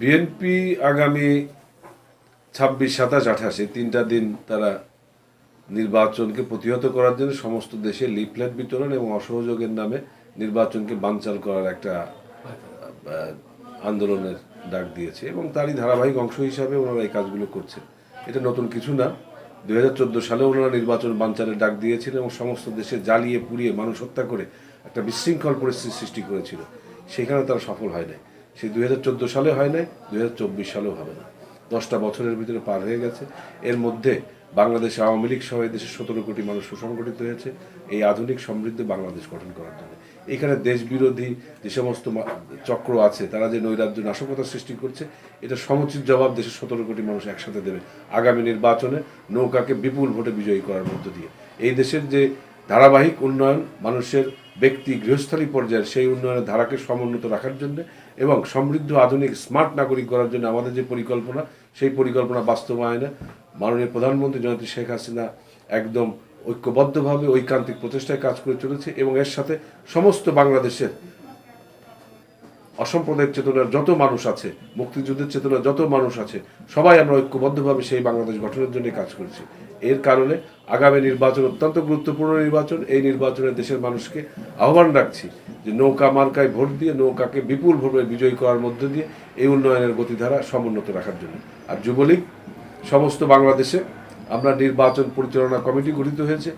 BNP আগামী ছাব্বিশ, সাতাশ, আঠাশে তিনটা দিন তারা নির্বাচনকে প্রতিহত করার জন্য সমস্ত দেশে লিফলেট বিতরণ এবং অসহযোগের নামে নির্বাচনকে বানচাল করার একটা আন্দোলনের ডাক দিয়েছে এবং তারই ধারাবাহিক অংশ হিসাবে ওনারা এই কাজগুলো করছেন। এটা নতুন কিছু না। দু হাজার চোদ্দ সালে ওনারা নির্বাচন বানচালের ডাক দিয়েছিলেন এবং সমস্ত দেশে জ্বালিয়ে পুড়িয়ে মানুষ হত্যা করে একটা বিশৃঙ্খল পরিস্থিতি সৃষ্টি করেছিল। সেখানে তারা সফল হয় নাই। সেই দুই হাজার চোদ্দ সালে হয় নাই, দুই হাজার চব্বিশ সালেও হবে না। দশটা বছরের ভিতরে পার হয়ে গেছে। এর মধ্যে বাংলাদেশ আওয়ামী লীগ সহ দেশের সতেরো কোটি মানুষ সুসংগঠিত হয়েছে। এই আধুনিক সমৃদ্ধ বাংলাদেশ গঠন করার জন্য। এখানে দেশ বিরোধী যে সমস্ত চক্র আছে, তারা যে নৈরাজ্য নাশকতা সৃষ্টি করছে, এটা সমুচিত জবাব দেশের সতেরো কোটি মানুষ একসাথে দেবে আগামী নির্বাচনে নৌকাকে বিপুল ভোটে বিজয়ী করার মধ্য দিয়ে। এই দেশের যে ধারাবাহিক উন্নয়ন মানুষের ব্যক্তি গৃহস্থলী পর্যায়ের সেই উন্নয়নের ধারাকে সমুন্নত রাখার জন্য এবং সমৃদ্ধ আধুনিক স্মার্ট নাগরিক করার জন্য আমাদের যে পরিকল্পনা, সেই পরিকল্পনা বাস্তবায়নে মাননীয় প্রধানমন্ত্রী জয়ন্তী শেখ হাসিনা একদম ঐক্যবদ্ধভাবে ঐকান্তিক প্রচেষ্টায় কাজ করে চলেছে এবং এর সাথে সমস্ত বাংলাদেশের অসাম্প্রদায়িক চেতনার যত মানুষ আছে, মুক্তিযুদ্ধের চেতনার যত মানুষ আছে, সবাই আমরা ঐক্যবদ্ধভাবে সেই বাংলাদেশ গঠনের জন্য কাজ করছি। এর কারণে আগামী নির্বাচন, অত্যন্ত গুরুত্বপূর্ণ নির্বাচন, এই নির্বাচনে দেশের মানুষকে আহ্বান রাখছি যে নৌকা মার্কায় ভোট দিয়ে, নৌকাকে বিপুল ভোটে বিজয়ী করার মধ্য দিয়ে এই উন্নয়নের গতিধারা সমুন্নত রাখার জন্য। আর যুবলীগ, সমস্ত বাংলাদেশে আমরা নির্বাচন পরিচালনা কমিটি গঠিত হয়েছে।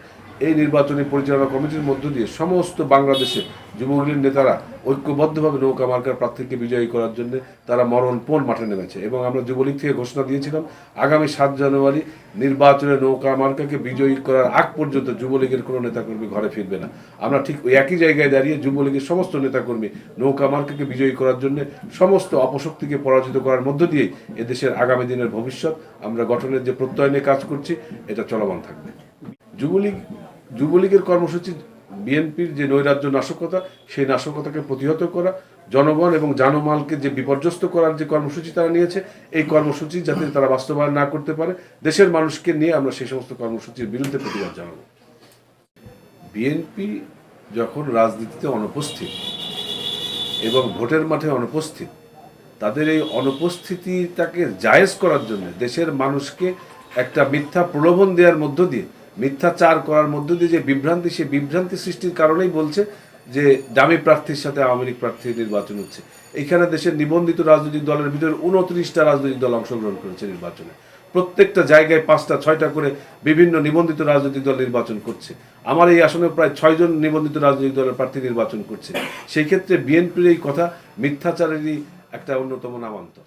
এই নির্বাচনী পরিচালনা কমিটির মধ্য দিয়ে সমস্ত বাংলাদেশে যুবলীগের নেতারা ঐক্যবদ্ধভাবে নৌকা মার্কার প্রার্থীকে বিজয়ী করার জন্য তারা মরণপণ মাঠে নেমেছে এবং আমরা যুবলীগ থেকে ঘোষণা দিয়েছিলাম, আগামী সাত জানুয়ারি নির্বাচনে নৌকা মার্কাকে বিজয়ী করার আগ পর্যন্ত যুবলীগের কোনো নেতাকর্মী ঘরে ফিরবে না। আমরা ঠিক ওই একই জায়গায় দাঁড়িয়ে যুবলীগের সমস্ত নেতাকর্মী নৌকা মার্কাকে বিজয়ী করার জন্য সমস্ত অপশক্তিকে পরাজিত করার মধ্য দিয়েই এদেশের আগামী দিনের ভবিষ্যৎ আমরা গঠনের যে প্রত্যয় নিয়ে কাজ করছি, এটা চলমান থাকবে। যুবলীগ যুবলীগের কর্মসূচি বিএনপির যে নৈরাজ্য নাশকতা, সেই নাশকতাকে প্রতিহত করা, জনগণ এবং জানমালকে যে বিপর্যস্ত করার যে কর্মসূচি তারা নিয়েছে, এই কর্মসূচি যাতে তারা বাস্তবায়ন না করতে পারে, দেশের মানুষকে নিয়ে আমরা সেই সমস্ত কর্মসূচির বিরুদ্ধে প্রতিবাদ জানাব। বিএনপি যখন রাজনীতিতে অনুপস্থিত এবং ভোটের মাঠে অনুপস্থিত, তাদের এই অনুপস্থিতিটাকে জায়েজ করার জন্য দেশের মানুষকে একটা মিথ্যা প্রলোভন দেওয়ার মধ্য দিয়ে মিথ্যাচার করার মধ্য দিয়ে যে বিভ্রান্তি সে বিভ্রান্তি সৃষ্টির কারণেই বলছে যে দামি প্রার্থীর সাথে আওয়ামী লীগ প্রার্থীর নির্বাচন হচ্ছে। এখানে দেশের নিবন্ধিত রাজনৈতিক দলের ভিতরে উনত্রিশটা রাজনৈতিক দল অংশগ্রহণ করেছে নির্বাচনে। প্রত্যেকটা জায়গায় পাঁচটা, ছয়টা করে বিভিন্ন নিবন্ধিত রাজনৈতিক দল নির্বাচন করছে। আমার এই আসনে প্রায় ছয়জন নিবন্ধিত রাজনৈতিক দলের প্রার্থী নির্বাচন করছে। সেই ক্ষেত্রে বিএনপির এই কথা মিথ্যাচারেরই একটা অন্যতম নামান্তর।